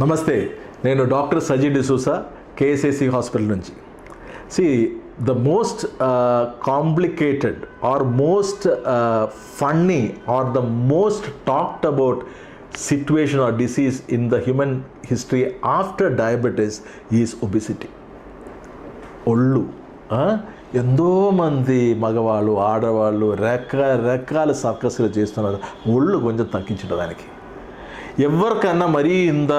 నమస్తే నేను doctor Saji D'Souza KSAC hospital నుంచి. See the most complicated or most funny or the most talked about situation or disease in the human history after diabetes is obesity ఒళ్ళు ఎంతోమంది ఎంతో మంది మగవాళ్ళు ఆడవాళ్ళు రకరకాల సర్కస్లు చేస్తున్నారు. ఒళ్ళు కొంచెం తగ్గించడానికి ఎవరికన్నా మరీ ఇంత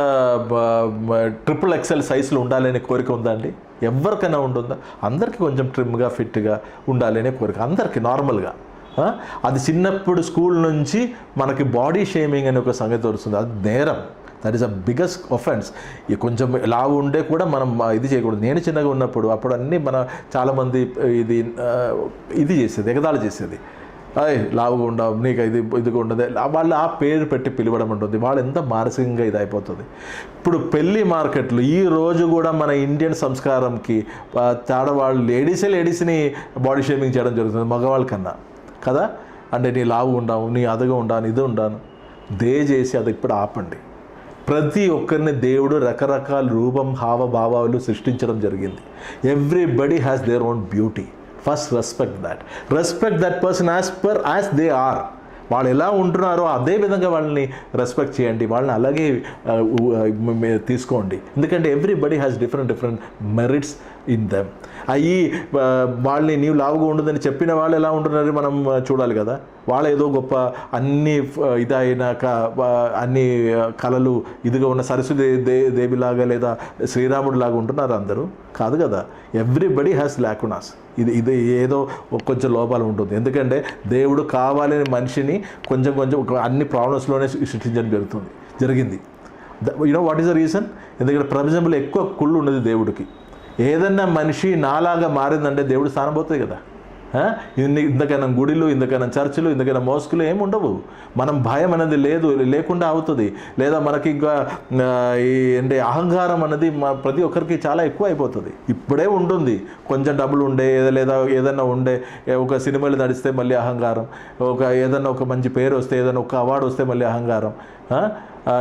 ట్రిపుల్ ఎక్సెల్ సైజులో ఉండాలనే కోరిక ఉందా అండి? ఎవరికైనా ఉంటుందా? అందరికీ కొంచెం ట్రిమ్గా ఫిట్గా ఉండాలనే కోరిక. అందరికీ నార్మల్గా అది చిన్నప్పుడు స్కూల్ నుంచి మనకి బాడీ షేమింగ్ అనే ఒక సంగతి వస్తుంది అది నేరం. That is a biggest offence ఈ కొంచెం లావు ఉండే కూడా మనం ఇది చేయకూడదు. నేను చిన్నగా ఉన్నప్పుడు అప్పుడు అన్నీ మన చాలామంది ఇది ఇది చేసేది ఎగదాలు చేసేది. అయ్ లావుగా ఉండవు నీకు ఇది ఇదిగా ఉండదు. వాళ్ళు ఆ పేరు పెట్టి పిలవడం ఉంటుంది. వాళ్ళు ఎంత మానసికంగా ఇది అయిపోతుంది ఇప్పుడు పెళ్ళి మార్కెట్లు ఈ రోజు కూడా మన ఇండియన్ సంస్కారంకి తేడవాళ్ళు లేడీసే లేడీస్ని బాడీ షేమింగ్ చేయడం జరుగుతుంది మగవాళ్ళ కన్నా. కదా? అంటే నీ లావు ఉండావు నీ అదగా ఉండాను ఇది ఉండాను దయచేసి అది ఇప్పుడు ఆపండి. ప్రతి ఒక్కరిని దేవుడు రకరకాల రూపం హావభావాలు సృష్టించడం జరిగింది. Everybody has their own beauty first respect that respect that person as per as they are వాళ్ళు ఎలా ఉంటున్నారో అదే విధంగా వాళ్ళని రెస్పెక్ట్ చేయండి. వాళ్ళని అలాగే తీసుకోండి. ఎందుకంటే everybody has different different merits in them అయ్యి వాళ్ళని నీవు లావుగా ఉండదని చెప్పిన వాళ్ళు ఎలా ఉంటున్నారు మనం చూడాలి కదా. వాళ్ళ ఏదో గొప్ప అన్ని ఇదైనాక అన్ని కళలు ఇదిగా ఉన్న సరస్వతి దే దేవిలాగా లేదా శ్రీరాముడు లాగా ఉంటున్నారు అందరూ. కాదు కదా. ఎవ్రీబడి హ్యాస్ లాకునాస్ ఇది ఇది ఏదో కొంచెం లోపాలు ఉంటుంది. ఎందుకంటే దేవుడు కావాలని మనిషిని కొంచెం కొంచెం అన్ని ప్రాబ్లమ్స్లోనే సృష్టించడం జరుగుతుంది జరిగింది. You know what is the reason ఎందుకంటే ప్రపంచంలో ఎక్కువ కుళ్ళు ఉన్నది దేవుడికి. ఏదన్నా మనిషి నాలాగా మారిందంటే దేవుడు స్థానం పోతుంది కదా. ఇన్ని ఇంతకైనా గుడిలు ఇంతకైనా చర్చిలు ఇంతకైనా మోస్కులు ఏమి ఉండవు. మనం భయం అనేది లేదు లేకుండా అవుతుంది. లేదా మనకి ఇంకా ఈ అంటే అహంకారం అనేది మా ప్రతి ఒక్కరికి చాలా ఎక్కువ అయిపోతుంది ఇప్పుడే ఉంటుంది. కొంచెం డబ్బులు ఉండే ఏదో లేదా ఏదైనా ఉండే ఒక సినిమాలు నడిస్తే మళ్ళీ అహంకారం. ఒక ఏదైనా ఒక మంచి పేరు వస్తే ఏదైనా ఒక అవార్డు వస్తే మళ్ళీ అహంకారం.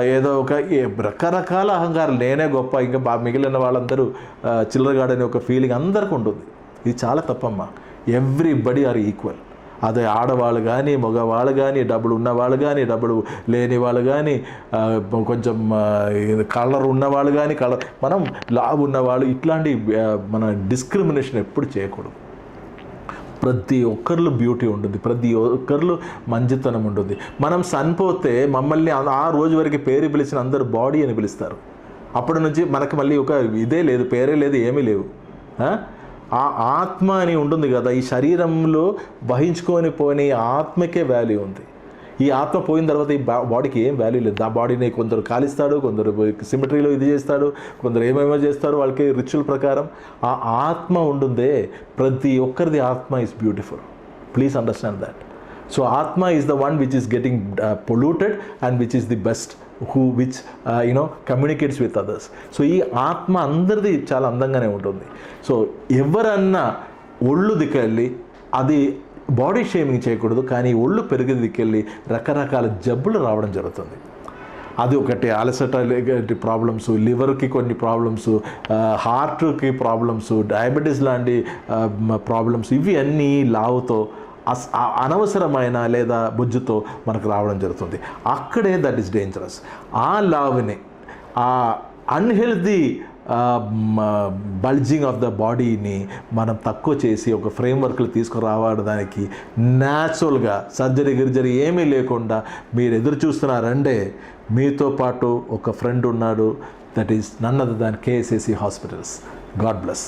ఏదో ఒక ఏ- రకరకాల అహంకారం. నేనే గొప్ప. ఇంకా బా మిగిలిన వాళ్ళందరూ చిల్లరగాడని ఒక ఫీలింగ్ అందరికీ ఉంటుంది ఇది చాలా తప్పమ్మా. ఎవ్రీబడి ఆర్ ఈక్వల్ అదే ఆడవాళ్ళు కానీ మగవాళ్ళు కానీ డబ్బులు ఉన్నవాళ్ళు కానీ డబ్బులు లేని వాళ్ళు కానీ కొంచెం కలర్ ఉన్నవాళ్ళు కానీ కలర్ మనం లాభ ఉన్నవాళ్ళు ఇట్లాంటి మన డిస్క్రిమినేషన్ ఎప్పుడు చేయకూడదు. ప్రతి ఒక్కరిలో బ్యూటీ ఉంటుంది ప్రతి ఒక్కరిలో మంచితనం ఉంటుంది. మనం చనిపోతే మమ్మల్ని ఆ- ఆ రోజు వరకు పేరు పిలిచిన అందరు బాడీ అని పిలుస్తారు. అప్పటి నుంచి మనకు మళ్ళీ ఒక ఇదే లేదు పేరే లేదు ఏమీ లేవు. ఆ? ఆత్మ అని ఉంటుంది కదా ఈ శరీరంలో వహించుకొని ఈ ఆత్మకే వాల్యూ ఉంది. ఈ ఆత్మ పోయిన తర్వాత ఈ బాడీకి ఏం వాల్యూ లేదు. ఆ బాడీని కొందరు కాలిస్తాడు కొందరు సిమెట్రీలో ఇది చేస్తాడు కొందరు ఏమేమో చేస్తారు వాళ్ళకి రిచువల్ ప్రకారం ఆ ఆత్మ ఉంటుందే. ప్రతి ఒక్కరిది ఆత్మ is beautiful please understand that so ఆత్మ is the one which is getting polluted and which is the best who which you know communicates with others so ఈ ఆత్మ అందరిది చాలా అందంగానే ఉంటుంది. సో ఎవరన్నా ఒళ్ళు దిక్కెళ్ళి అది బాడీ షేమింగ్ చేయకూడదు కానీ ఒళ్ళు పెరిగి దిక్కెళ్ళి రకరకాల జబ్బులు రావడం జరుగుతుంది. అది ఒకటి అలసట ప్రాబ్లమ్స్ లివర్కి కొన్ని ప్రాబ్లమ్స్ హార్ట్కి ప్రాబ్లమ్స్ డయాబెటీస్ లాంటి uh, ప్రాబ్లమ్స్ ఇవి అన్నీ లావుతో అనవసరమైన లేదా బుజ్జుతో మనకు రావడం జరుగుతుంది. అక్కడే దట్ ఈస్ డేంజరస్ ఆ లావుని ఆ అన్హెల్దీ బల్జింగ్ ఆఫ్ ద బాడీని మనం తక్కువ చేసి ఒక ఫ్రేమ్వర్క్లు తీసుకురావడానికి న్యాచురల్గా సర్జరీ గిర్జరీ ఏమీ లేకుండా మీరు ఎదురు చూస్తున్నారంటే మీతో పాటు ఒక ఫ్రెండ్ ఉన్నాడు. That is none other than KSAC hospitals God bless